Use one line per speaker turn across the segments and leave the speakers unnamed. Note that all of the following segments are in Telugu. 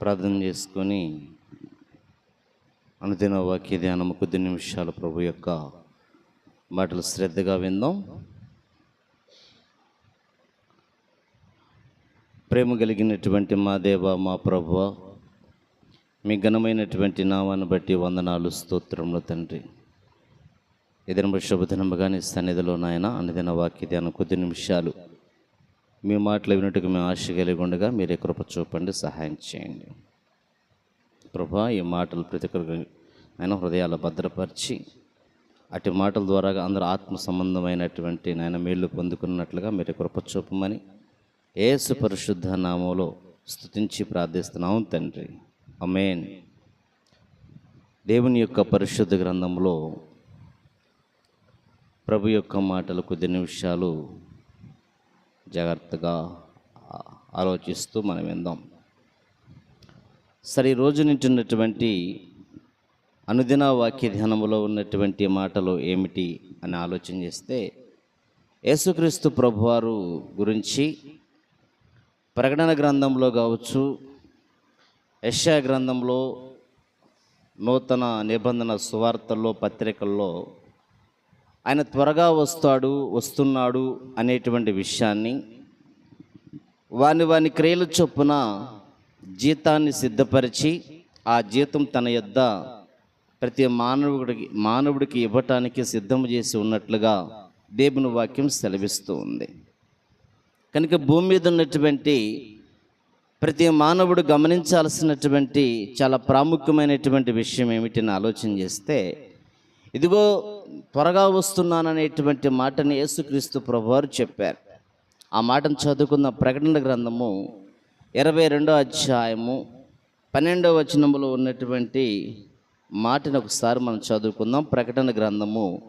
ప్రార్థన చేసుకొని అనుదిన వాక్య ధ్యానం కొద్ది నిమిషాలు ప్రభు యొక్క మాటలు శ్రద్ధగా విందాం. ప్రేమ కలిగినటువంటి మా దేవ మా ప్రభు మీ ఘనమైనటువంటి నామాన్ని బట్టి వందనాలు స్తోత్రములు తండ్రి. ఇదన శుభదినంబగానే సన్నిధిలో నాయన అనుదిన వాక్య ధ్యానం కొద్ది నిమిషాలు మీ మాటలు వినట్టుకు మేము ఆశ కలిగి ఉండగా మీరే కృప చూపండి సహాయం చేయండి. ప్రభా ఈ మాటలు ప్రతి ఒక్కరికి ఆయన హృదయాలు భద్రపరిచి అటు మాటల ద్వారా అందరూ ఆత్మ సంబంధమైనటువంటి నాయన మేళ్ళు పొందుకున్నట్లుగా మీరు కృప చూపమని ఏసు పరిశుద్ధ నామంలో స్థుతించి ప్రార్థిస్తున్నాం తండ్రి. అమేన్ దేవుని యొక్క పరిశుద్ధ గ్రంథంలో ప్రభు యొక్క మాటలు కొద్ది నిమిషాలు జాగ్రత్తగా ఆలోచిస్తూ మనం విందాం. సరే ఈరోజు నుంచినటువంటి అనుదిన వాక్య ధ్యానంలో ఉన్నటువంటి మాటలు ఏమిటి అని ఆలోచన చేస్తే యేసుక్రీస్తు ప్రభువారు గురించి ప్రకటన గ్రంథంలో కావచ్చు యెషయా గ్రంథంలో నూతన నిబంధన సువార్తల్లో పత్రికల్లో ఆయన త్వరగా వస్తాడు వస్తున్నాడు అనేటువంటి విషయాన్ని వాని వాని క్రియల చొప్పున జీతాన్ని సిద్ధపరిచి ఆ జీతం తన యొద్ద ప్రతి మానవుడికి మానవుడికి ఇవ్వటానికి సిద్ధం చేసి ఉన్నట్లుగా దేవుని వాక్యం సెలవిస్తూ ఉంది. కనుక భూమి మీద ఉన్నటువంటి ప్రతి మానవుడు గమనించాల్సినటువంటి చాలా ప్రాముఖ్యమైనటువంటి విషయం ఏమిటని ఆలోచన చేస్తే ఇదిగో త్వరగా వస్తున్నాననేటువంటి మాటని యేసుక్రీస్తు ప్రభువారు చెప్పారు. ఆ మాటను చదువుకున్న ప్రకటన గ్రంథము ఇరవై రెండో అధ్యాయము పన్నెండవ వచనములో ఉన్నటువంటి మాటను ఒకసారి మనం చదువుకుందాం. ప్రకటన గ్రంథము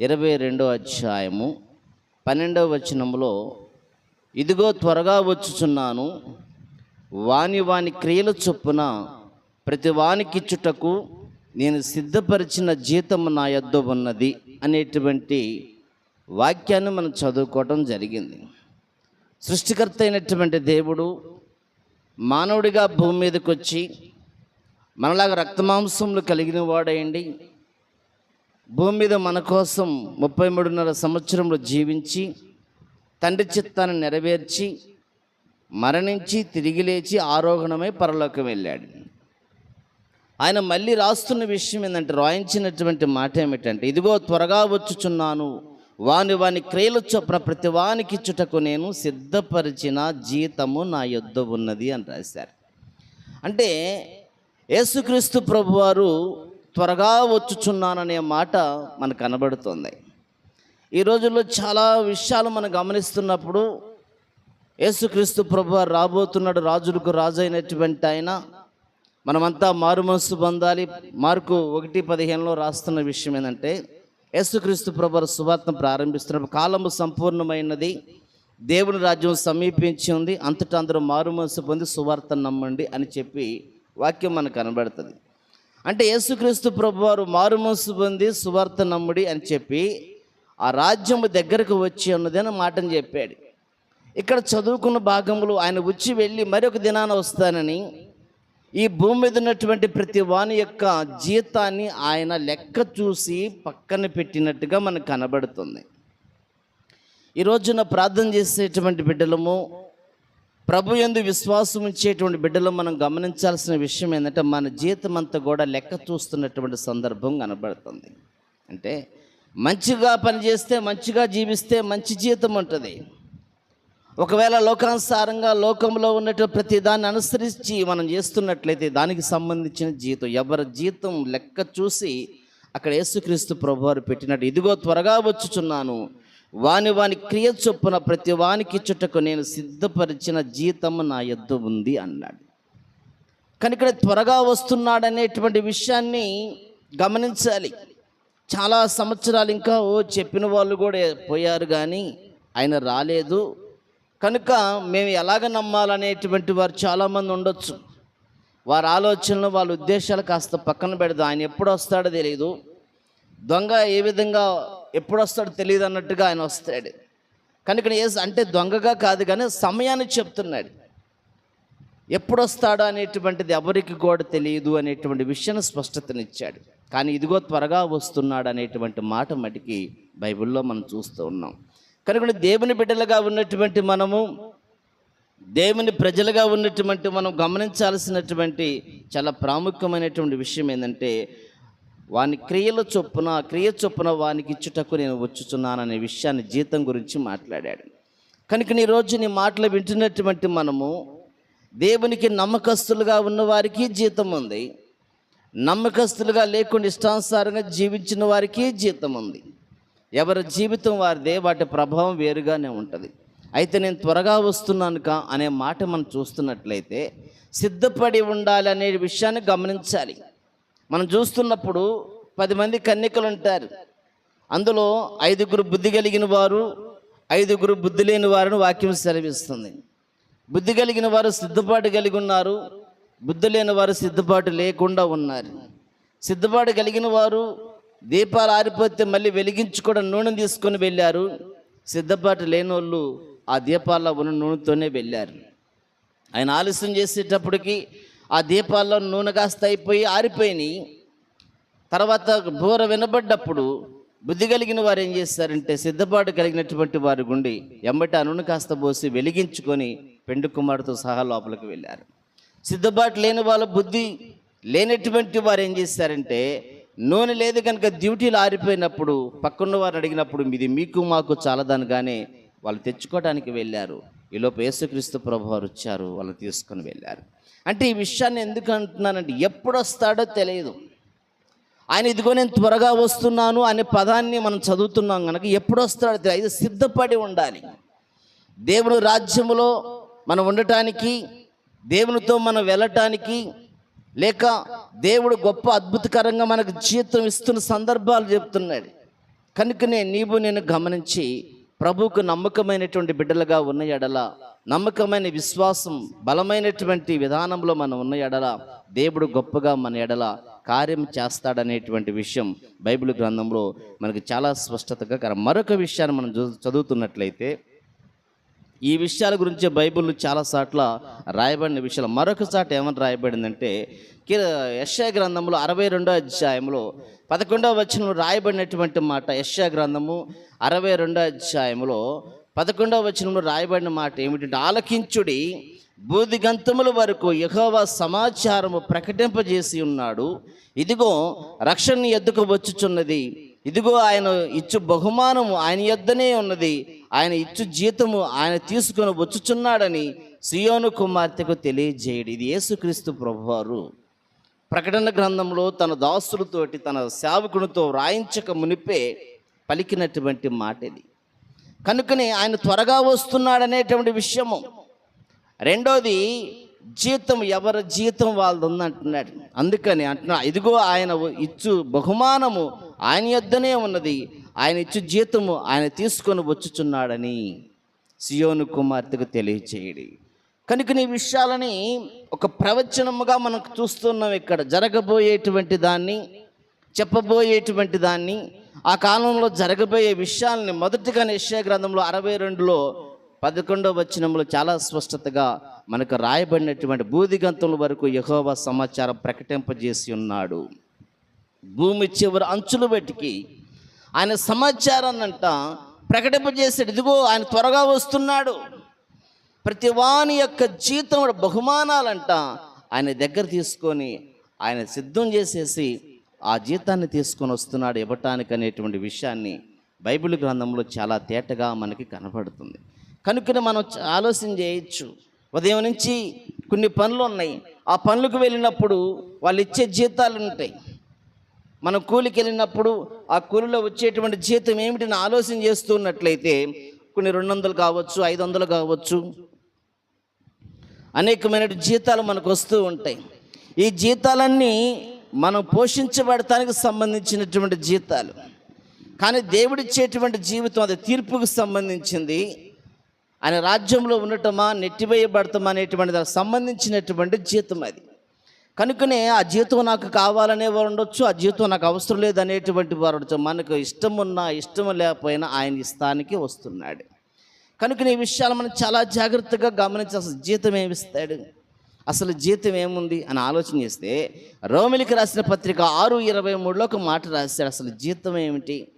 ఇరవై రెండో అధ్యాయము పన్నెండవ వచనములో ఇదిగో త్వరగా వచ్చుచున్నాను. వాని వాని క్రియల చొప్పున ప్రతి వానికిచ్చుటకు నేను సిద్ధపరిచిన జీతము నా యొద్ద ఉన్నది అనేటువంటి వాక్యాన్ని మనం చదువుకోవటం జరిగింది. సృష్టికర్త అయినటువంటి దేవుడు మానవుడిగా భూమి మీదకి వచ్చి మనలాగా రక్తమాంసములు కలిగిన వాడయండి భూమి మీద మన కోసం ముప్పై మూడున్నర సంవత్సరంలో జీవించి తండ్రి చిత్తాన్ని నెరవేర్చి మరణించి తిరిగి లేచి ఆరోహణమై పరలోకం వెళ్ళాడు. ఆయన మళ్ళీ రాస్తున్న విషయం ఏంటంటే రాయించినటువంటి మాట ఏమిటంటే ఇదిగో త్వరగా వచ్చుచున్నాను. వాని వాని క్రియల చొప్పున ప్రతి వానికి ఇచ్చుటకు నేను సిద్ధపరిచిన జీతము నా యొద్ద ఉన్నది అని రాశారు. అంటే యేసుక్రీస్తు ప్రభువారు త్వరగా వచ్చుచున్నాననే మాట మనకు కనబడుతుంది. ఈ రోజుల్లో చాలా విషయాలు మనం గమనిస్తున్నప్పుడు యేసుక్రీస్తు ప్రభువారు రాబోతున్నాడు రాజులకు రాజు అయినటువంటి ఆయన మనమంతా మారు మనసు పొందాలి. మార్కు ఒకటి పదిహేనులో రాస్తున్న విషయం ఏంటంటే యేసుక్రీస్తు ప్రభు సువార్తను ప్రారంభిస్తున్నప్పుడు కాలము సంపూర్ణమైనది. దేవుని రాజ్యం సమీపించి ఉంది. అంతటా అందరూ మారు మనసు పొంది సువార్త నమ్మండి అని చెప్పి వాక్యం మనకు కనబడుతుంది. అంటే యేసుక్రీస్తు ప్రభు వారు మారు మనసు పొంది సువార్త నమ్ముడి అని చెప్పి ఆ రాజ్యము దగ్గరకు వచ్చి ఉన్నది అని మాటను చెప్పాడు. ఇక్కడ చదువుకున్న భాగంలో ఆయన వచ్చి వెళ్ళి మరొక దినాన వస్తానని ఈ భూమి మీద ఉన్నటువంటి ప్రతి వాని యొక్క జీతాన్ని ఆయన లెక్క చూసి పక్కన పెట్టినట్టుగా మనకు కనబడుతుంది. ఈ రోజున ప్రార్థన చేసేటువంటి బిడ్డలము ప్రభు ఎందు విశ్వాసం ఇచ్చేటువంటి బిడ్డలు మనం గమనించాల్సిన విషయం ఏంటంటే మన జీతం అంతా కూడా లెక్క చూస్తున్నటువంటి సందర్భం కనబడుతుంది. అంటే మంచిగా పనిచేస్తే మంచిగా జీవిస్తే మంచి జీతం ఉంటుంది. ఒకవేళ లోకానుసారంగా లోకంలో ఉన్నటువంటి ప్రతి దాన్ని అనుసరించి మనం చేస్తున్నట్లయితే దానికి సంబంధించిన జీతం ఎవరి జీతం లెక్క చూసి అక్కడ యేసుక్రీస్తు ప్రభువారు పెట్టినట్టు ఇదిగో త్వరగా వచ్చుచున్నాను. వాని వాని క్రియ చొప్పున ప్రతి వానికి చుట్టకు నేను సిద్ధపరిచిన జీతము నా యొద్ద ఉంది అన్నాడు. కానీ ఇక్కడ త్వరగా వస్తున్నాడనేటువంటి విషయాన్ని గమనించాలి. చాలా సంవత్సరాలు ఇంకా ఓ చెప్పిన వాళ్ళు కూడా పోయారు కానీ ఆయన రాలేదు. కనుక మేము ఎలాగ నమ్మాలనేటువంటి వారు చాలామంది ఉండొచ్చు. వారి ఆలోచనలు వాళ్ళ ఉద్దేశాలు కాస్త పక్కన పెడదాం. ఆయన ఎప్పుడు వస్తాడో తెలియదు దొంగ ఏ విధంగా ఎప్పుడు వస్తాడో తెలియదు అన్నట్టుగా ఆయన వస్తాడు. కనుక ఇక్కడ అంటే దొంగగా కాదు కానీ సమయాన్ని చెప్తున్నాడు. ఎప్పుడు వస్తాడో అనేటువంటిది ఎవరికి కూడా తెలియదు అనేటువంటి విషయాన్ని స్పష్టతనిచ్చాడు. కానీ ఇదిగో త్వరగా వస్తున్నాడు అనేటువంటి మాట మటుకి బైబిల్లో మనం చూస్తూ ఉన్నాం. కనుక దేవుని బిడ్డలుగా ఉన్నటువంటి మనము దేవుని ప్రజలుగా ఉన్నటువంటి మనం గమనించాల్సినటువంటి చాలా ప్రాముఖ్యమైనటువంటి విషయం ఏంటంటే వాని క్రియల చొప్పున క్రియ చొప్పున వానికి ఇచ్చుటకు నేను వచ్చుచున్నాననే విషయాన్ని జీతం గురించి మాట్లాడాడు. కనుక ఈ రోజు నీ మాటలు వింటున్నటువంటి మనము దేవునికి నమ్మకస్తులుగా ఉన్నవారికి జీతం ఉంది. నమ్మకస్తులుగా లేకుండా ఇష్టానుసారంగా జీవించిన వారికి జీతం ఉంది. ఎవరి జీవితం వారిదే వాటి ప్రభావం వేరుగానే ఉంటుంది. అయితే నేను త్వరగా వస్తున్నాను కా అనే మాట మనం చూస్తున్నట్లయితే సిద్ధపడి ఉండాలి అనే విషయాన్ని గమనించాలి. మనం చూస్తున్నప్పుడు పది మంది కన్యకలు ఉంటారు. అందులో ఐదుగురు బుద్ధి కలిగిన వారు ఐదుగురు బుద్ధి లేని వారిని వాక్యం సెలవిస్తుంది. బుద్ధి కలిగిన వారు సిద్ధపాటు కలిగి ఉన్నారు బుద్ధి లేని వారు సిద్ధపాటు లేకుండా ఉన్నారు. సిద్ధపాటు కలిగిన వారు దీపాలు ఆరిపోతే మళ్ళీ వెలిగించుకోవడం నూనె తీసుకొని వెళ్ళారు. సిద్ధపాటు లేని వాళ్ళు ఆ దీపాల్లో ఉన్న నూనెతోనే వెళ్ళారు. ఆయన ఆలస్యం చేసేటప్పటికి ఆ దీపాల్లో నూనె కాస్త అయిపోయి ఆరిపోయినాయి. తర్వాత బోర వినబడ్డప్పుడు బుద్ధి కలిగిన వారు ఏం చేస్తారంటే సిద్ధపాటు కలిగినటువంటి వారి గుండి ఎంబటి ఆ నూనె కాస్త పోసి వెలిగించుకొని పెండు కుమారుతో సహా లోపలికి వెళ్ళారు. సిద్ధపాటు లేని వాళ్ళ బుద్ధి లేనటువంటి వారు ఏం చేస్తారంటే నూనె లేదు కనుక డ్యూటీలు ఆరిపోయినప్పుడు పక్కన్న వారు అడిగినప్పుడు ఇది మీకు మాకు చాలదనగానే వాళ్ళు తెచ్చుకోవడానికి వెళ్ళారు. ఈలోపు యేసుక్రీస్తు ప్రభు వారు వచ్చారు వాళ్ళని తీసుకొని వెళ్ళారు. అంటే ఈ విషయాన్ని ఎందుకు అంటున్నానంటే ఎప్పుడు వస్తాడో తెలియదు. ఆయన ఇదిగో నేను త్వరగా వస్తున్నాను అనే పదాన్ని మనం చదువుతున్నాం కనుక ఎప్పుడు వస్తాడో తెలియదు. ఇది సిద్ధపడి ఉండాలి. దేవుని రాజ్యములో మనం ఉండటానికి దేవునితో మనం వెళ్ళటానికి లేక దేవుడు గొప్ప అద్భుతకరంగా మనకు జీతం ఇస్తున్న సందర్భాలు చెప్తున్నాడు. కనుకనే నీవు నేను గమనించి ప్రభువుకు నమ్మకమైనటువంటి బిడ్డలుగా ఉన్న ఎడల నమ్మకమైన విశ్వాసం బలమైనటువంటి విధానంలో మనం ఉన్న ఎడల దేవుడు గొప్పగా మన ఎడల కార్యం చేస్తాడనేటువంటి విషయం బైబిల్ గ్రంథంలో మనకి చాలా స్పష్టతగా మరొక విషయాన్ని మనం చదువుతున్నట్లయితే ఈ విషయాల గురించి బైబిల్ చాలా సాట్ల రాయబడిన విషయాలు. మరొక చాట ఏమని రాయబడిందంటే యశ్యా గ్రంథంలో అరవై రెండో అధ్యాయంలో పదకొండవ వచనంలో రాయబడినటువంటి మాట యశ్యా గ్రంథము అరవై రెండో అధ్యాయంలో పదకొండవ వచనంలో రాయబడిన మాట ఏమిటంటే ఆలకించుడి బూదిగంతముల వరకు యెహోవా సమాచారము ప్రకటింపజేసి ఉన్నాడు. ఇదిగో రక్షణ ఎద్దుకు వచ్చుచున్నది. ఇదిగో ఆయన ఇచ్చు బహుమానము ఆయన యొద్దనే ఉన్నది. ఆయన ఇచ్చు జీతము ఆయన తీసుకొని వచ్చుచున్నాడని సియోను కుమార్తెకు తెలియజేయడు. ఇది యేసుక్రీస్తు ప్రభువారు. ప్రకటన గ్రంథంలో తన దాసులతోటి తన సేవకునితో వ్రాయించక మునిపే పలికినటువంటి మాట ఇది కనుకనే ఆయన త్వరగా వస్తున్నాడనేటువంటి విషయము. రెండోది జీతం ఎవరి జీతం వాళ్ళది ఉందంటున్నాడు అందుకని అంటున్నా ఇదిగో ఆయన ఇచ్చు బహుమానము ఆయన యొద్దనే ఉన్నది. ఆయన ఇచ్చు జీతము ఆయన తీసుకొని వచ్చుచున్నాడని సియోను కుమార్తెకు తెలియచేయడి. కనుక నీ విషయాలని ఒక ప్రవచనముగా మనం చూస్తున్నాం ఇక్కడ. జరగబోయేటువంటి దాన్ని చెప్పబోయేటువంటి దాన్ని ఆ కాలంలో జరగబోయే విషయాల్ని మొదటిగా నిశ్చయ గ్రంథంలో అరవై రెండులో పదకొండవ వచనంలో చాలా స్పష్టతగా మనకు రాయబడినటువంటి బూదిగంతుల వరకు యహోవా సమాచారం ప్రకటింపజేసి ఉన్నాడు భూమి చివరి అంచులు బట్టికి ఆయన సమాచారాన్ని అంట ప్రకటింపజేసాడు ఇదిగో ఆయన త్వరగా వస్తున్నాడు. ప్రతి వాని యొక్క జీతం బహుమానాలంట ఆయన దగ్గర తీసుకొని ఆయన సిద్ధం చేసేసి ఆ జీతాన్ని తీసుకొని వస్తున్నాడు ఇవ్వటానికి అనేటువంటి విషయాన్ని బైబిల్ గ్రంథంలో చాలా తేటగా మనకి కనపడుతుంది. కనుక మనం ఆలోచన చేయొచ్చు. ఉదయం నుంచి కొన్ని పనులు ఉన్నాయి. ఆ పనులకు వెళ్ళినప్పుడు వాళ్ళు ఇచ్చే జీతాలు ఉంటాయి. మనం కూలికి వెళ్ళినప్పుడు ఆ కూలిలో వచ్చేటువంటి జీతం ఏమిటిని ఆలోచన చేస్తున్నట్లయితే కొన్ని రెండు వందలు కావచ్చు ఐదు వందలు కావచ్చు. అనేకమైన జీతాలు మనకు వస్తూ ఉంటాయి. ఈ జీతాలన్నీ మనం పోషించబడటానికి సంబంధించినటువంటి జీతాలు. కానీ దేవుడిచ్చేటువంటి జీవితం అది తీర్పుకు సంబంధించింది. ఆయన రాజ్యంలో ఉండటమా నెట్టివేయబడటమా అనేటువంటి దానికి సంబంధించినటువంటి జీతం అది. కనుకనే ఆ జీతం నాకు కావాలనే వారు ఉండొచ్చు ఆ జీతం నాకు అవసరం లేదు అనేటువంటి వారు ఉండొచ్చు. మనకు ఇష్టం ఉన్నా ఇష్టం లేకపోయినా ఆయన ఇస్తానికి వస్తున్నాడు. కనుక ఈ విషయాలు మనం చాలా జాగ్రత్తగా గమనించాల్సిన జీతం ఏమిస్తాడు అసలు జీతం ఏముంది అని ఆలోచన చేస్తే రోమిలికి రాసిన పత్రిక ఆరు ఇరవై మూడులో ఒక మాట రాశాడు. అసలు జీతం ఏమిటి?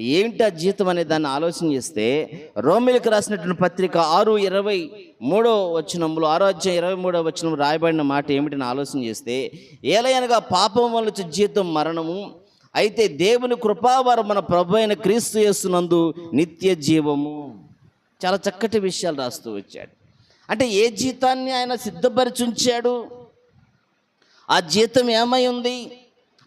ఏమిటి ఆ జీతం అనే దాన్ని ఆలోచన చేస్తే రోమిలకు రాసినటువంటి పత్రిక ఆరు ఇరవై మూడో వచనంలో ఆరో అధ్యాయం ఇరవై మూడో వచనం రాయబడిన మాట ఏమిటని ఆలోచన చేస్తే ఏలయనగా పాపం వల్ల జీతం మరణము అయితే దేవుని కృపావరం మన ప్రభు అయిన క్రీస్తు చేస్తున్నందు నిత్య జీవము. చాలా చక్కటి విషయాలు రాస్తూ వచ్చాడు. అంటే ఏ జీతాన్ని ఆయన సిద్ధపరిచి ఉంచాడు ఆ జీతం ఏమై ఉంది?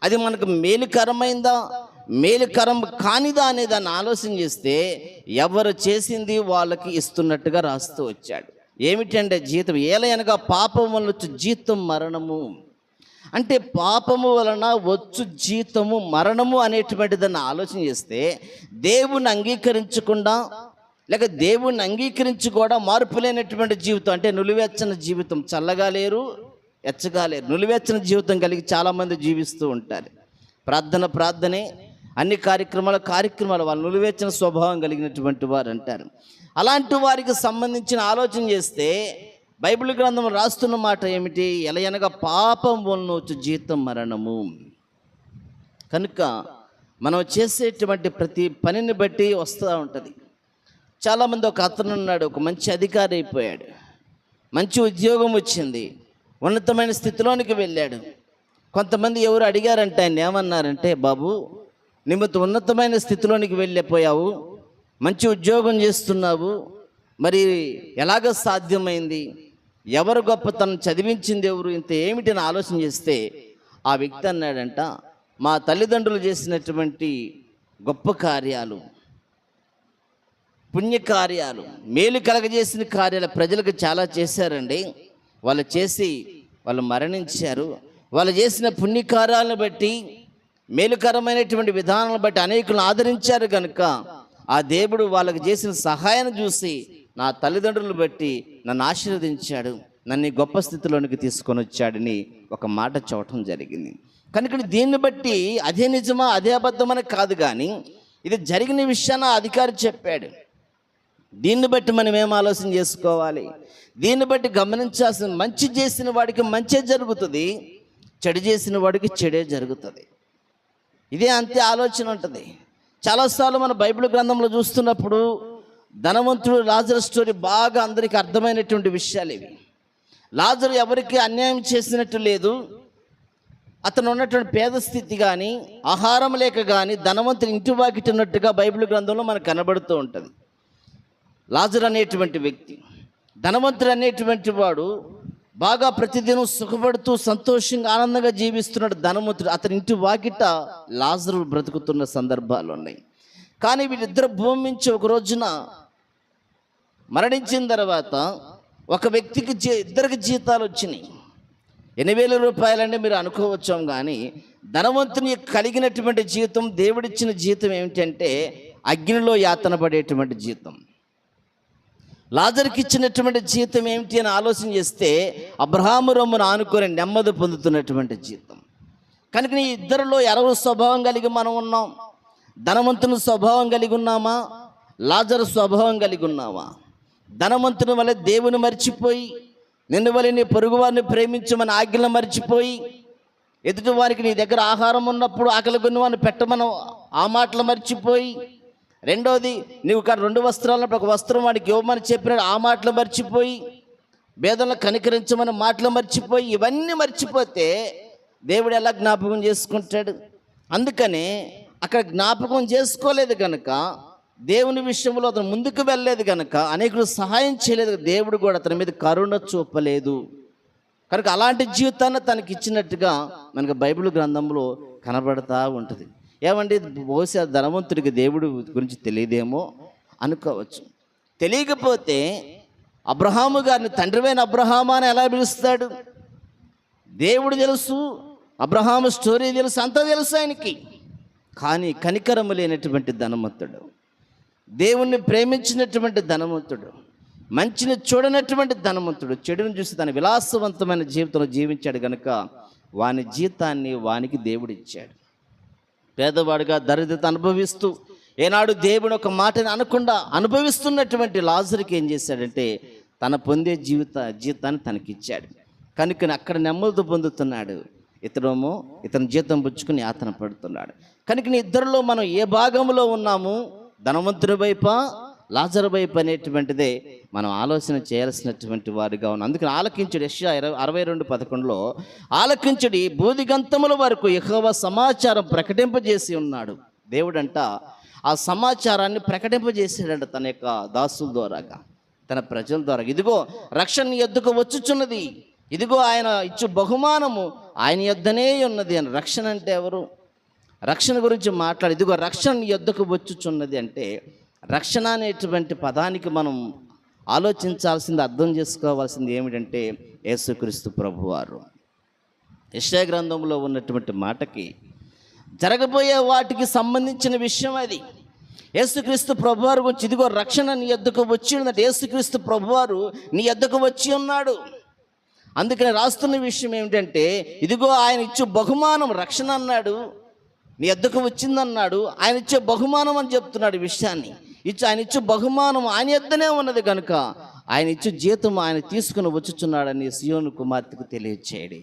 అది మనకు మేలుకరమైందా? మేలుకరం కానిదా అనే దాన్ని ఆలోచన చేస్తే ఎవరు చేసింది వాళ్ళకి ఇస్తున్నట్టుగా రాస్తూ వచ్చాడు. ఏమిటంటే జీతం ఏలయనగా పాపం వలన వచ్చు జీతం మరణము. అంటే పాపము వలన వచ్చు జీతము మరణము అనేటువంటి దాన్ని ఆలోచన చేస్తే దేవుని అంగీకరించకుండా లేక దేవుణ్ణి అంగీకరించి కూడా మార్పు లేనటువంటి జీవితం అంటే నులివెచ్చని జీవితం చల్లగా లేరు ఎచ్చగా లేరు. నులివెచ్చని జీవితం కలిగి చాలామంది జీవిస్తూ ఉంటారు. ప్రార్థన ప్రార్థనే అన్ని కార్యక్రమాల కార్యక్రమాలు వాళ్ళు నులివెచ్చని స్వభావం కలిగినటువంటి వారు అంటారు. అలాంటి వారికి సంబంధించిన ఆలోచన చేస్తే బైబిల్ గ్రంథం రాస్తున్న మాట ఏమిటి? ఎలయనగా పాపం వలన జీతం మరణము. కనుక మనం చేసేటువంటి ప్రతి పనిని బట్టి వస్తూ ఉంటుంది. చాలామంది ఒక అతను ఉన్నాడు ఒక మంచి అధికారి అయిపోయాడు. మంచి ఉద్యోగం వచ్చింది ఉన్నతమైన స్థితిలోనికి వెళ్ళాడు. కొంతమంది ఎవరు అడిగారంటే ఆయన ఏమన్నారంటే బాబు నిమిత్త ఉన్నతమైన స్థితిలోనికి వెళ్ళిపోయావు. మంచి ఉద్యోగం చేస్తున్నావు. మరి ఎలాగ సాధ్యమైంది? ఎవరు గొప్పతనం చదివించింది ఎవరు? ఇంత ఏమిటని ఆలోచన చేస్తే ఆ వ్యక్తి అన్నాడంట మా తల్లిదండ్రులు చేసినటువంటి గొప్ప కార్యాలు పుణ్యకార్యాలు మేలు కలగజేసిన కార్యాలు ప్రజలకు చాలా చేశారండి. వాళ్ళు చేసి వాళ్ళు మరణించారు. వాళ్ళు చేసిన పుణ్యకార్యాలను బట్టి మేలుకరమైనటువంటి విధానాలను బట్టి అనేకులను ఆదరించారు కనుక ఆ దేవుడు వాళ్ళకు చేసిన సహాయాన్ని చూసి నా తల్లిదండ్రులు బట్టి నన్ను ఆశీర్వదించాడు నన్ను గొప్ప స్థితిలోనికి తీసుకొని వచ్చాడని ఒక మాట చూడటం జరిగింది. కనుక దీన్ని బట్టి అదే నిజమా అదే అబద్ధమని కాదు కానీ ఇది జరిగిన విషయాన్ని అధికారి చెప్పాడు. దీన్ని బట్టి మనం ఏం ఆలోచన చేసుకోవాలి? దీన్ని బట్టి గమనించాల్సిన మంచి చేసిన వాడికి మంచే జరుగుతుంది చెడు చేసిన వాడికి చెడే జరుగుతుంది. ఇదే అంతే ఆలోచన ఉంటుంది. చాలాసార్లు మన బైబిల్ గ్రంథంలో చూస్తున్నప్పుడు ధనవంతుడు లాజర్ స్టోరీ బాగా అందరికీ అర్థమైనటువంటి విషయాలు ఇవి. లాజరు ఎవరికి అన్యాయం చేసినట్టు లేదు. అతను ఉన్నటువంటి పేద స్థితి కానీ ఆహారం లేక కానీ ధనవంతుని ఇంటి వాకిట్టున్నట్టుగా బైబిల్ గ్రంథంలో మనకు కనబడుతూ ఉంటుంది. లాజర్ అనేటువంటి వ్యక్తి. ధనవంతుడు అనేటువంటి వాడు బాగా ప్రతిదినం సుఖపడుతూ సంతోషంగా ఆనందంగా జీవిస్తున్నాడు ధనవంతుడు అతని ఇంటి వాకిట లాజరు బ్రతుకుతున్న సందర్భాలు ఉన్నాయి కానీ వీళ్ళిద్దరు భూమి నుంచి ఒక రోజున మరణించిన తర్వాత ఒక వ్యక్తికి జీ ఇద్దరికి జీతాలు వచ్చినాయి. ఎన్ని వేల రూపాయలంటే మీరు అనుకోవచ్చాం కానీ ధనవంతుని కలిగినటువంటి జీతం దేవుడిచ్చిన జీతం ఏమిటంటే అగ్నిలో యాతన పడేటువంటి జీతం లాజర్కి ఇచ్చినటువంటి జీతం ఏమిటి అని ఆలోచన చేస్తే అబ్రహాము రమ్మును ఆనుకొని నెమ్మది పొందుతున్నటువంటి జీతం కనుక ఈ ఇద్దరిలో ఎరవ స్వభావం కలిగి మనం ఉన్నాం? ధనవంతుని స్వభావం కలిగి ఉన్నామా? లాజరు స్వభావం కలిగి ఉన్నామా? ధనవంతుని వల్ల దేవుని మర్చిపోయి నిన్ను వల్ల నీ పొరుగువారిని ప్రేమించమని ఆజ్ఞలు మర్చిపోయి ఎదుటి వారికి నీ దగ్గర ఆహారం ఉన్నప్పుడు ఆకలి కొన్ని వారిని పెట్టమని ఆ మాటలు మర్చిపోయి రెండోది నీవు కానీ రెండు వస్త్రాలను ఒక వస్త్రం వాడికి ఇవ్వమని చెప్పినాడు ఆ మాటలు మర్చిపోయి భేదంలో కనికరించమని మాటలు మర్చిపోయి ఇవన్నీ మర్చిపోతే దేవుడు ఎలా జ్ఞాపకం చేసుకుంటాడు? అందుకని అక్కడ జ్ఞాపకం చేసుకోలేదు కనుక దేవుని విషయంలో అతను ముందుకు వెళ్ళలేదు కనుక అనేకులు సహాయం చేయలేదు దేవుడు కూడా అతని మీద కరుణ చూపలేదు. కనుక అలాంటి జీవితాన్ని తనకి ఇచ్చినట్టుగా మనకు బైబిల్ గ్రంథంలో కనబడతా ఉంటుంది. ఏమండి బహుశా ధనవంతుడికి దేవుడి గురించి తెలియదేమో అనుకోవచ్చు. తెలియకపోతే అబ్రహాము గారిని తండ్రివైన అబ్రహామా అని ఎలా పిలుస్తాడు? దేవుడు తెలుసు అబ్రహాము స్టోరీ తెలుసు అంతా తెలుసు ఆయనకి. కానీ కనికరము లేనటువంటి ధనవంతుడు దేవుణ్ణి ప్రేమించినటువంటి ధనవంతుడు మంచిని చూడనటువంటి ధనవంతుడు చెడును చూసి తన విలాసవంతమైన జీవితంలో జీవించాడు కనుక వాని జీతాన్ని వానికి దేవుడిచ్చాడు పేదవాడిగా దరిద్రత అనుభవిస్తూ ఏనాడు దేవుని ఒక మాటని అనకుండా అనుభవిస్తున్నటువంటి లాజర్కి ఏం చేశాడంటే తన పొందే జీవిత జీతాన్ని తనకిచ్చాడు. కనుక అక్కడ నెమ్మది పొందుతున్నాడు. ఇతడేమో ఇతని జీతం పుచ్చుకుని యాతన పడుతున్నాడు. కనుక నీ ఇద్దరిలో మనం ఏ భాగంలో ఉన్నాము? ధనవంతుడి వైపా? లాజర్ వైపు అనేటువంటిదే మనం ఆలోచన చేయాల్సినటువంటి వారిగా ఉన్నాం. అందుకని ఆలకించుడు యెషయా ఇరవై అరవై రెండు పదకొండులో ఆలకించుడి బూదిగంతముల వరకు ఎక్కువ సమాచారం ప్రకటింపజేసి ఉన్నాడు. దేవుడంట ఆ సమాచారాన్ని ప్రకటింపజేసాడంట తన యొక్క దాసుల ద్వారాగా తన ప్రజల ద్వారా ఇదిగో రక్షణ ఎద్దుకు వచ్చుచున్నది. ఇదిగో ఆయన ఇచ్చు బహుమానము. ఆయన యొద్దనే ఉన్నది అని. రక్షణ అంటే ఎవరు? రక్షణ గురించి మాట్లాడి. ఇదిగో రక్షణ ఎద్దుకు యొద్దకు వచ్చుచున్నది అంటే రక్షణ అనేటువంటి పదానికి మనం ఆలోచించాల్సింది అర్థం చేసుకోవాల్సింది ఏమిటంటే యేసుక్రీస్తు ప్రభువారు. యెషయా గ్రంథంలో ఉన్నటువంటి మాటకి జరగబోయే వాటికి సంబంధించిన విషయం అది. యేసుక్రీస్తు ప్రభువారు గురించి ఇదిగో రక్షణ నీ ఎద్దుకు వచ్చి ఉన్నది. యేసుక్రీస్తు ప్రభువారు నీ ఎద్దుకు వచ్చి ఉన్నాడు. అందుకని రాస్తున్న విషయం ఏమిటంటే ఇదిగో ఆయన ఇచ్చే బహుమానం రక్షణ అన్నాడు నీ ఎద్దుకు వచ్చిందన్నాడు ఆయన ఇచ్చే బహుమానం అని చెప్తున్నాడు ఈ విషయాన్ని. ఇచ్చి ఆయన ఇచ్చే బహుమానం ఆయన ఎద్దనే ఉన్నది కనుక ఆయన ఇచ్చే జీతం ఆయన తీసుకుని వచ్చుచున్నాడని సియోను కుమార్తెకు తెలియచేయడి.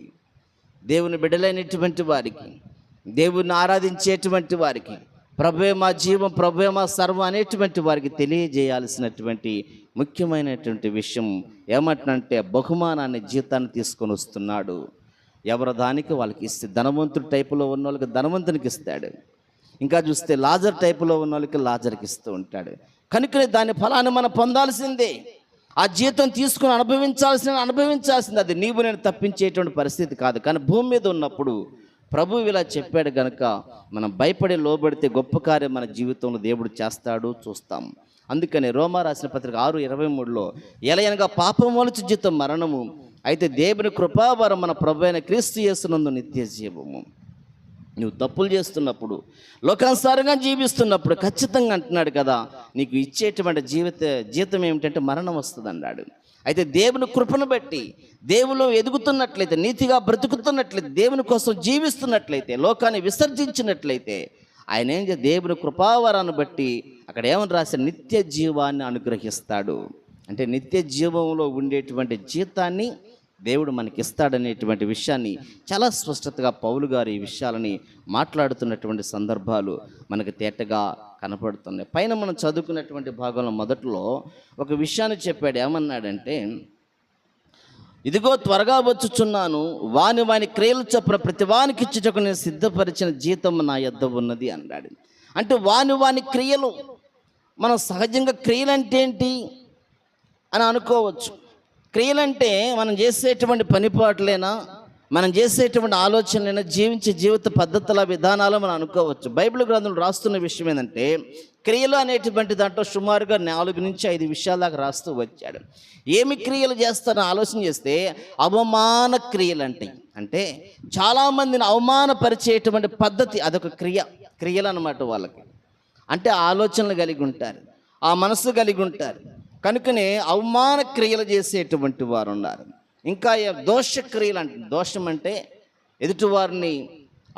దేవుని బిడ్డలైనటువంటి వారికి దేవుని ఆరాధించేటువంటి వారికి ప్రభే మా జీవం ప్రభే మా సర్వం అనేటువంటి వారికి తెలియజేయాల్సినటువంటి ముఖ్యమైనటువంటి విషయం ఏమంటున్నంటే బహుమానాన్ని జీతాన్ని తీసుకొని వస్తున్నాడు. ఎవరి దానికి వాళ్ళకి ఇస్తే ధనవంతుడు టైపులో ఉన్న వాళ్ళకి ధనవంతునికి ఇస్తాడు. ఇంకా చూస్తే లాజర్ టైపులో ఉన్న వాళ్ళకి లాజర్కి ఇస్తూ ఉంటాడు. కనుక దాని ఫలాన్ని మనం పొందాల్సిందే. ఆ జీతం తీసుకుని అనుభవించాల్సిన అనుభవించాల్సింది. అది నీవు నేను తప్పించేటువంటి పరిస్థితి కాదు. కానీ భూమి మీద ఉన్నప్పుడు ప్రభు ఇలా చెప్పాడు కనుక మనం భయపడి లోబడితే గొప్ప కార్యం మన జీవితంలో దేవుడు చేస్తాడు చూస్తాం. అందుకని రోమా రాసిన పత్రిక ఆరు ఇరవై మూడులో ఎలయనగా పాపం వలచి జీతం మరణము అయితే దేవుని కృపావరం మన ప్రభు అయిన క్రీస్తు చేస్తున్నందు నిత్య జీవము. నువ్వు తప్పులు చేస్తున్నప్పుడు లోకానుసారంగా జీవిస్తున్నప్పుడు ఖచ్చితంగా అంటున్నాడు కదా నీకు ఇచ్చేటువంటి జీవిత జీతం ఏమిటంటే మరణం వస్తుంది అన్నాడు అయితే దేవుని కృపను బట్టి దేవులో ఎదుగుతున్నట్లయితే నీతిగా బ్రతుకుతున్నట్లయితే దేవుని కోసం జీవిస్తున్నట్లయితే లోకాన్ని విసర్జించినట్లయితే ఆయన ఏం దేవుని కృపావరాన్ని బట్టి అక్కడ ఏమని రాశాడు నిత్య జీవాన్ని అనుగ్రహిస్తాడు. అంటే నిత్య జీవంలో ఉండేటువంటి జీతాన్ని దేవుడు మనకి ఇస్తాడనేటువంటి విషయాన్ని చాలా స్పష్టతగా పౌలు గారు ఈ విషయాలని మాట్లాడుతున్నటువంటి సందర్భాలు మనకు తేటగా కనపడుతున్నాయి. పైన మనం చదువుకున్నటువంటి భాగంలో మొదట్లో ఒక విషయాన్ని చెప్పాడు. ఏమన్నాడంటే ఇదిగో త్వరగా వచ్చుచున్నాను. వాని వాని క్రియలు చొప్పున ప్రతి వానికి ఇచ్చుటకు నేను సిద్ధపరిచిన జీతం నా యొద్ద ఉన్నది అన్నాడు. అంటే వాని వాని క్రియలు మనం సహజంగా క్రియలు అంటే ఏంటి అని అనుకోవచ్చు. క్రియలంటే మనం చేసేటువంటి పనిపాట్లేనా మనం చేసేటువంటి ఆలోచనలైనా జీవించే జీవిత పద్ధతుల విధానాలు మనం అనుకోవచ్చు. బైబిల్ గ్రంథంలో రాస్తున్న విషయం ఏంటంటే క్రియలు అనేటువంటి దాంట్లో సుమారుగా నాలుగు నుంచి ఐదు విషయాల దాకా రాస్తూ వచ్చాడు. ఏమి క్రియలు చేస్తారని ఆలోచన చేస్తే అవమాన క్రియలు అంటే అంటే చాలామందిని అవమానపరిచేటువంటి పద్ధతి అదొక క్రియ క్రియలు అనమాట వాళ్ళకి. అంటే ఆలోచనలు కలిగి ఉంటారు ఆ మనసు కలిగి ఉంటారు. కనుకనే అవమాన క్రియలు చేసేటువంటి వారు ఉన్నారు ఇంకా దోషక్రియలు దోష క్రియలు అంటే దోషం అంటే ఎదుటివారిని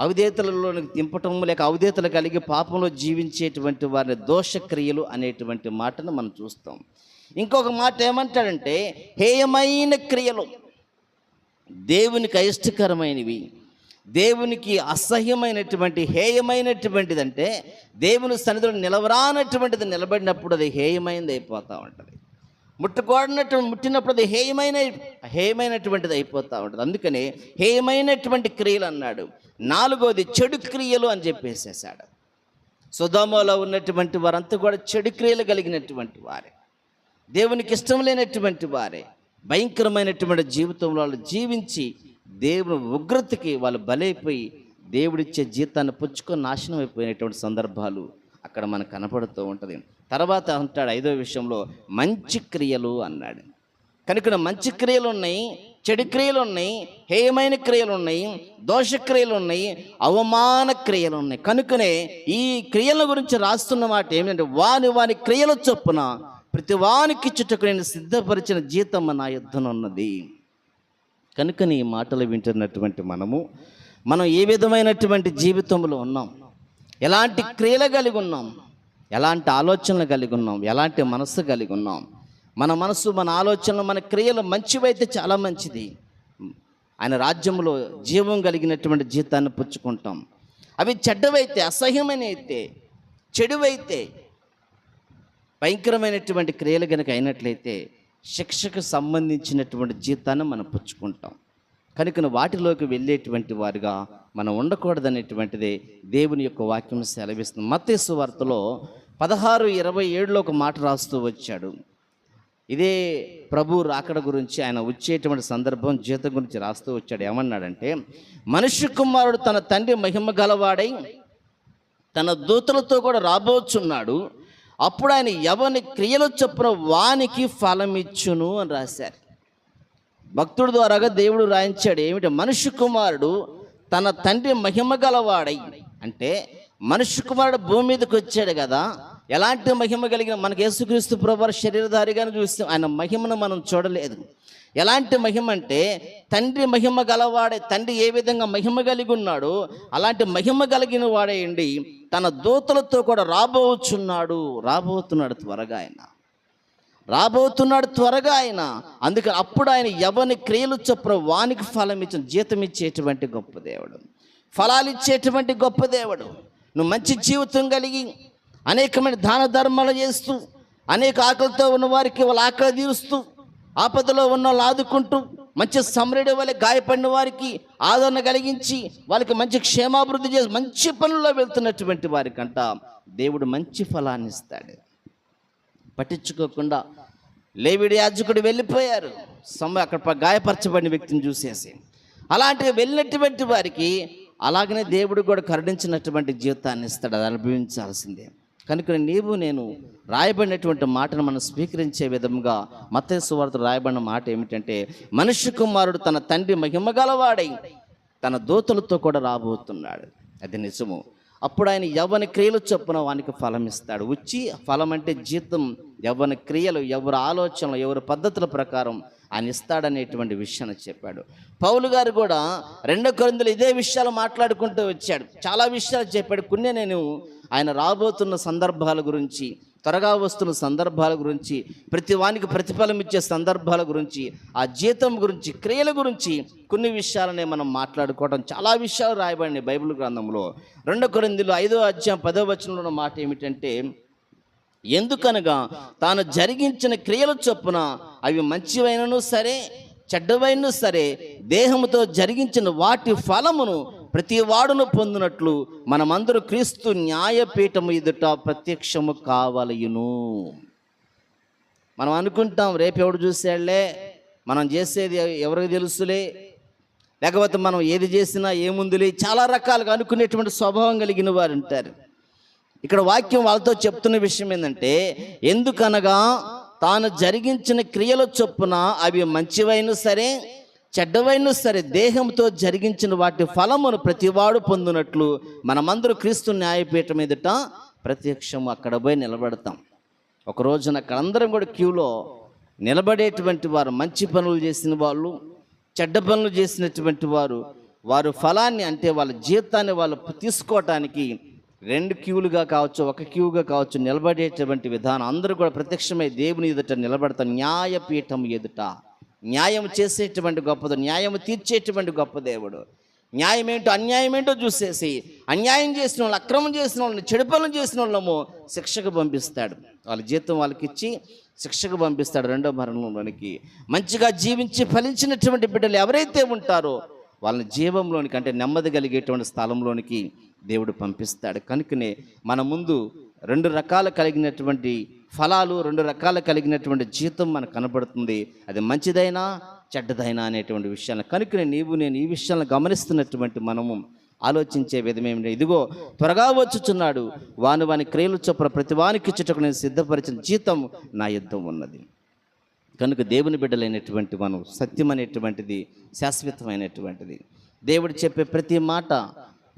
అవిధేతలలోనికి తింపటం లేక అవిధేతలు కలిగి పాపంలో జీవించేటువంటి వారిని దోషక్రియలు అనేటువంటి మాటను మనం చూస్తాం. ఇంకొక మాట ఏమంటాడంటే హేయమైన క్రియలు దేవునికి అయిష్టకరమైనవి. దేవునికి అసహ్యమైనటువంటి హేయమైనటువంటిది అంటే దేవుని సన్నిధిలో నిలవరానటువంటిది నిలబడినప్పుడు అది హేయమైనది అయిపోతూ ఉంటుంది. ముట్టుకోడినట్టు ముట్టినప్పుడు అది హేయమైన హేయమైనటువంటిది అయిపోతూ ఉంటుంది. అందుకని హేయమైనటువంటి క్రియలు అన్నాడు నాలుగోది చెడు క్రియలు అని చెప్పేసేసాడు. సుధామలో ఉన్నటువంటి వారంతా కూడా చెడు క్రియలు కలిగినటువంటి వారే. దేవునికి ఇష్టం లేనటువంటి వారే. భయంకరమైనటువంటి జీవితంలో జీవించి దేవుని ఉగ్రతకి వాళ్ళు బలైపోయి దేవుడిచ్చే జీతాన్ని పుచ్చుకొని నాశనం అయిపోయినటువంటి సందర్భాలు అక్కడ మనకు కనపడుతూ ఉంటుంది. తర్వాత అంటాడు ఐదో విషయంలో మంచి క్రియలు అన్నాడు. కనుక మంచి క్రియలు ఉన్నాయి చెడు క్రియలు ఉన్నాయి హేయమైన క్రియలు ఉన్నాయి దోషక్రియలు ఉన్నాయి అవమాన క్రియలు ఉన్నాయి. కనుకనే ఈ క్రియల గురించి రాస్తున్న మాట ఏమిటంటే వాని వాని క్రియల చొప్పున ప్రతి వానికి చుట్టుకు నేను సిద్ధపరిచిన జీతం నా యుద్ధం ఉన్నది కనుక నీ మాటలు వింటున్నటువంటి మనము మనం ఏ విధమైనటువంటి జీవితంలో ఉన్నాం ఎలాంటి క్రియలు కలిగి ఉన్నాం ఎలాంటి ఆలోచనలు కలిగి ఉన్నాం ఎలాంటి మనస్సు కలిగి ఉన్నాం మన మనసు మన ఆలోచనలు మన క్రియలు మంచివైతే చాలా మంచిది. ఆయన రాజ్యంలో జీవం కలిగినటువంటి జీతాన్ని పుచ్చుకుంటాం. అవి చెడ్డవైతే అసహ్యమైన అయితే చెడువైతే భయంకరమైనటువంటి క్రియలు కనుక అయినట్లయితే శిక్షకు సంబంధించినటువంటి జీతాన్ని మనం పుచ్చుకుంటాం. కనుక వాటిలోకి వెళ్ళేటువంటి వారుగా మనం ఉండకూడదనేటువంటిదే దేవుని యొక్క వాక్యం సెలవిస్తుంది. మత్స్సు వార్తలో పదహారు ఇరవై ఏడులో ఒక మాట రాస్తూ వచ్చాడు. ఇదే ప్రభు రాకడ గురించి ఆయన వచ్చేటువంటి సందర్భం జీతం గురించి రాస్తూ వచ్చాడు. ఏమన్నాడంటే మనుష్య కుమారుడు తన తండ్రి మహిమ గలవాడై తన దూతలతో కూడా రాబోచున్నాడు. అప్పుడు ఆయన ఎవరిని క్రియలు చొప్పున వానికి ఫలమిచ్చును అని రాశారు. భక్తుడి ద్వారాగా దేవుడు రాయించాడు ఏమిటి? మనుష్య కుమారుడు తన తండ్రి మహిమ గలవాడై అంటే మనుష్య కుమారుడు భూమి మీదకి వచ్చాడు కదా ఎలాంటి మహిమ కలిగిన మనకు యేసుక్రీస్తు ప్రభు శరీరధారిగానే చూస్తాం ఆయన మహిమను మనం చూడలేదు. ఎలాంటి మహిమ అంటే తండ్రి మహిమ గలవాడే తండ్రి ఏ విధంగా మహిమ కలిగి ఉన్నాడో అలాంటి మహిమ కలిగిన వాడేయండి తన దూతలతో కూడా రాబోచున్నాడు. రాబోతున్నాడు త్వరగా ఆయన. రాబోతున్నాడు త్వరగా ఆయన. అందుకే అప్పుడు ఆయన ఎవని క్రియలు చొప్పున వానికి ఫలం ఇచ్చిన జీతం ఇచ్చేటువంటి గొప్ప దేవుడు. ఫలాలు ఇచ్చేటువంటి గొప్ప దేవుడు. నువ్వు మంచి జీవితం కలిగి అనేకమైన దాన ధర్మాలు చేస్తూ అనేక ఆకలితో ఉన్న వారికి వాళ్ళ ఆకలి తీరుస్తూ ఆపదలో ఉన్న వాళ్ళు ఆదుకుంటూ మంచి సమరుడి వల్ల గాయపడిన వారికి ఆదరణ కలిగించి వాళ్ళకి మంచి క్షేమాభివృద్ధి చేసి మంచి పనుల్లో వెళ్తున్నటువంటి వారికంట దేవుడు మంచి ఫలాన్ని ఇస్తాడు. పట్టించుకోకుండా లేవిడి యాజకుడు వెళ్ళిపోయారు. సమ అక్కడ గాయపరచబడిన వ్యక్తిని చూసేసి. అలాంటి వెళ్ళినటువంటి వారికి అలాగనే దేవుడు కూడా కరుణించినటువంటి జీవితాన్ని ఇస్తాడు. అది అనుభవించాల్సిందే. కనుక నీవు నేను రాయబడినటువంటి మాటను మనం స్వీకరించే విధంగా మత్తయి రాయబడిన మాట ఏమిటంటే మనుష్య కుమారుడు తన తండ్రి మహిమ గలవాడై తన దూతలతో కూడా రాబోతున్నాడు. అది నిజము. అప్పుడు ఆయన యవ్వని క్రియలు చొప్పున వానికి ఫలం ఇస్తాడు. వచ్చి ఫలం అంటే జీతం. యవ్వని క్రియలు ఎవరి ఆలోచనలు ఎవరి పద్ధతుల ప్రకారం ఆయన ఇస్తాడనేటువంటి విషయాన్ని చెప్పాడు. పౌలు గారు కూడా రెండో కొరిందులు ఇదే విషయాలు మాట్లాడుకుంటూ వచ్చాడు. చాలా విషయాలు చెప్పాడు. కొన్ని నేను ఆయన రాబోతున్న సందర్భాల గురించి త్వరగా వస్తున్న సందర్భాల గురించి ప్రతి వానికి ప్రతిఫలం ఇచ్చే సందర్భాల గురించి ఆ జీతం గురించి క్రియల గురించి కొన్ని విషయాలనే మనం మాట్లాడుకోవడం చాలా విషయాలు రాయబడినాయి బైబిల్ గ్రంథంలో. రెండో కొరిందులు ఐదో అధ్యాయం పదో వచనంలో ఉన్న మాట ఏమిటంటే ఎందుకనగా తాను జరిగించిన క్రియల చొప్పున అవి మంచివైనను సరే చెడ్డవైనను సరే దేహముతో జరిగించిన వాటి ఫలమును ప్రతి వాడును పొందినట్లు మనమందరూ క్రీస్తు న్యాయపీఠము ఎదుట ప్రత్యక్షము కావలయును. మనం అనుకుంటాం రేపు ఎవడు చూసేళ్ళే మనం చేసేది ఎవరికి తెలుసులే? లేకపోతే మనం ఏది చేసినా ఏముందిలే? చాలా రకాలుగా అనుకునేటువంటి స్వభావం కలిగిన వారు ఉంటారు. ఇక్కడ వాక్యం వాళ్ళతో చెప్తున్న విషయం ఏంటంటే ఎందుకనగా తాను జరిగించిన క్రియల చొప్పున అవి మంచివైనా సరే చెడ్డవైన సరే దేహంతో జరిగించిన వాటి ఫలమును ప్రతివాడు పొందినట్లు మనమందరూ క్రీస్తు న్యాయపీఠం ఎదుట ప్రత్యక్షం అక్కడ పోయి నిలబడతాం. ఒక రోజున అక్కడందరం కూడా క్యూలో నిలబడేటువంటి వారు మంచి పనులు చేసిన వాళ్ళు చెడ్డ పనులు చేసినటువంటి వారు వారు ఫలాన్ని అంటే వాళ్ళ జీతాన్ని వాళ్ళు తీసుకోవటానికి రెండు క్యూలుగా కావచ్చు ఒక క్యూగా కావచ్చు నిలబడేటువంటి విధానం అందరూ కూడా ప్రత్యక్షమై దేవుని ఎదుట నిలబడతారు న్యాయపీఠం ఎదుట. న్యాయం చేసేటువంటి గొప్పది న్యాయం తీర్చేటువంటి గొప్ప దేవుడు. న్యాయం ఏంటో అన్యాయం ఏంటో చూసేసి అన్యాయం చేసిన వాళ్ళు అక్రమం చేసిన వాళ్ళని చెడు పనులు చేసిన వాళ్ళము శిక్షకు పంపిస్తాడు. వాళ్ళ జీతం వాళ్ళకి ఇచ్చి శిక్షకు పంపిస్తాడు రెండో మరణంలోనికి. మంచిగా జీవించి ఫలించినటువంటి బిడ్డలు ఎవరైతే ఉంటారో వాళ్ళని జీవంలోనికి అంటే నెమ్మది కలిగేటువంటి స్థలంలోనికి దేవుడు పంపిస్తాడు. కనుకనే మన ముందు రెండు రకాల కలిగినటువంటి ఫలాలు రెండు రకాల కలిగినటువంటి జీతం మనకు కనబడుతుంది. అది మంచిదైనా చెడ్డదైనా అనేటువంటి విషయాన్ని కనుక నీవు నేను ఈ విషయాలను గమనిస్తున్నటువంటి మనము ఆలోచించే విధం ఏమిటి? ఇదిగో త్వరగా వచ్చుచున్నాడు. వాని వాని క్రియలు చొప్పున ప్రతి వానికి ఇచ్చుటకు నేను సిద్ధపరిచిన జీతం నా యుద్ధం ఉన్నది. కనుక దేవుని బిడ్డలైనటువంటి మనం సత్యం అనేటువంటిది శాశ్వతమైనటువంటిది. దేవుడు చెప్పే ప్రతి మాట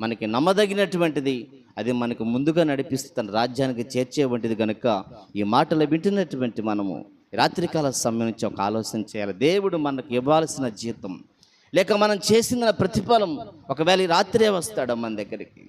మనకి నమ్మదగినటువంటిది. అది మనకు ముందుగా నడిపిస్తూ తన రాజ్యానికి చేర్చే వంటిది కనుక ఈ మాటలు వింటున్నటువంటి మనము. రాత్రికాల సమయం నుంచి ఒక ఆలోచన చేయాలి. దేవుడు మనకు ఇవ్వాల్సిన జీతం. లేక మనం చేసిన ప్రతిఫలం ఒకవేళ ఈ రాత్రే వస్తాడు మన దగ్గరికి?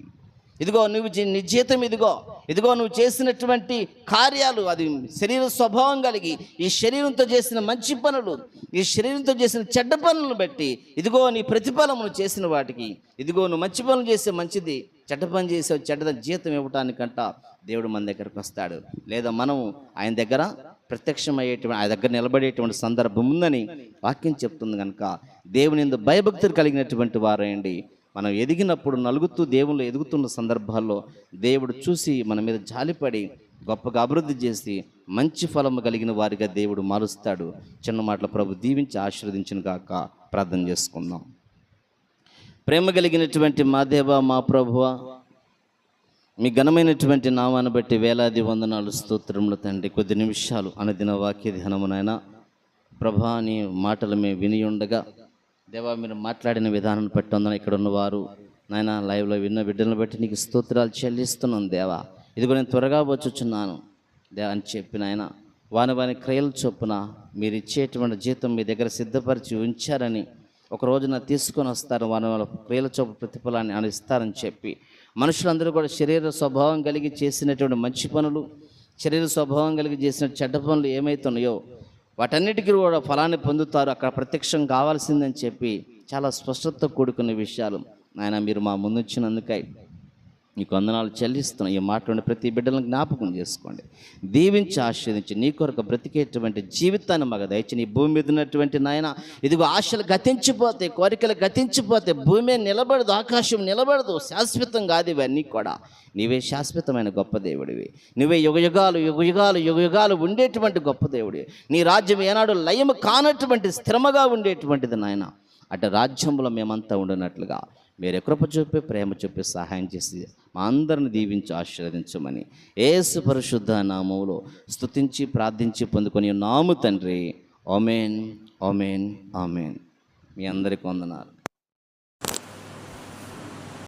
ఇదిగో నువ్వు నీ జీతం ఇదిగో. ఇదిగో నువ్వు చేసినటువంటి కార్యాలు అది శరీర స్వభావం కలిగి ఈ శరీరంతో చేసిన మంచి పనులు ఈ శరీరంతో చేసిన చెడ్డ పనులను బట్టి ఇదిగో నీ ప్రతిఫలము చేసిన వాటికి. ఇదిగో నువ్వు మంచి పనులు చేసే మంచిది. చెడ్డ పని చేసే చెడ్డ జీతం ఇవ్వటానికంట దేవుడు మన దగ్గరకు వస్తాడు. లేదా మనం ఆయన దగ్గర ప్రత్యక్షమయ్యేటువంటి ఆయన దగ్గర నిలబడేటువంటి సందర్భం ఉందని వాక్యం చెప్తుంది కనుక దేవుని ఎందు భయభక్తులు కలిగినటువంటి వారండి. మనం ఎదిగినప్పుడు నలుగుతూ దేవుళ్ళు ఎదుగుతున్న సందర్భాల్లో దేవుడు చూసి మన మీద జాలిపడి గొప్పగా అభివృద్ధి చేసి మంచి ఫలము కలిగిన వారిగా దేవుడు మారుస్తాడు. చిన్న మాటల ప్రభు దీవించి ఆశీర్వదించిన గాక ప్రార్థన చేసుకుందాం. ప్రేమ కలిగినటువంటి మా దేవ మా ప్రభువ మీ ఘనమైనటువంటి నామాన్ని బట్టి వేలాది వందనాలు స్తోత్రములు తండ్రి. కొద్ది నిమిషాలు అనదిన వాక్య ధ్యానమునైనా ప్రభా నీ మాటలు మేము విని ఉండగా దేవా మీరు మాట్లాడిన విధానం బట్టి ఉందని ఇక్కడ ఉన్నవారు. నాయన లైవ్లో విన్న బిడ్డలను బట్టి నీకు స్తోత్రాలు చెల్లిస్తున్నాను దేవా. ఇదిగో నేను త్వరగా వచ్చుచున్నాను. దేవా అని చెప్పిన ఆయన వాని వాని క్రయలు చొప్పున మీరు ఇచ్చేటువంటి జీతం మీ దగ్గర సిద్ధపరిచి ఉంచారని ఒక రోజున తీసుకొని వస్తారు. వారి వాళ్ళ క్రియల చొప్పు ప్రతిఫలాన్ని ఆయన ఇస్తారని చెప్పి. మనుషులందరూ కూడా శరీర స్వభావం కలిగి చేసినటువంటి మంచి పనులు శరీర స్వభావం కలిగి చేసిన చెడ్డ పనులు ఏమైతున్నాయో వాటన్నిటికీ కూడా ఫలాన్ని పొందుతారు. అక్కడ ప్రత్యక్షం కావాల్సిందని చెప్పి చాలా స్పష్టతతో కూడుకున్న విషయాలు. ఆయన మీరు మా ముందుచ్చినందుకై నీకు వందనాలు చెల్లిస్తున్నాం. ఈ మాట్లాడిన ప్రతి బిడ్డలను జ్ఞాపకం చేసుకోండి. దీవించి ఆశీర్దించి నీ కొరకు బ్రతికేటువంటి జీవితాన్ని మాకు దయచి నీ భూమి మీద ఉన్నటువంటి నాయన ఇదిగో ఆశలు గతించిపోతే కోరికలు గతించిపోతే భూమి నిలబడదు ఆకాశం నిలబడదు శాశ్వతం కాదు ఇవన్నీ కూడా. నీవే శాశ్వతమైన గొప్ప దేవుడివి. నువ్వే యుగయుగాలు యుగయుగాలు యుగయుగాలు ఉండేటువంటి గొప్ప దేవుడివి. నీ రాజ్యం ఏనాడు లయము కానటువంటి స్థిరముగా ఉండేటువంటిది నాయన. అటు రాజ్యంలో మేమంతా ఉండినట్లుగా మీరు కృప చూపి ప్రేమ చూపి సహాయం చేసి మా అందరిని దీవించి ఆశీర్వదించమని ఏసు పరిశుద్ధ నామములో స్తుతించి ప్రార్థించి పొందుకొని నాము తండ్రి. ఓమెన్ ఓమెన్ ఆమెన్. మీ అందరికి వందనాలు.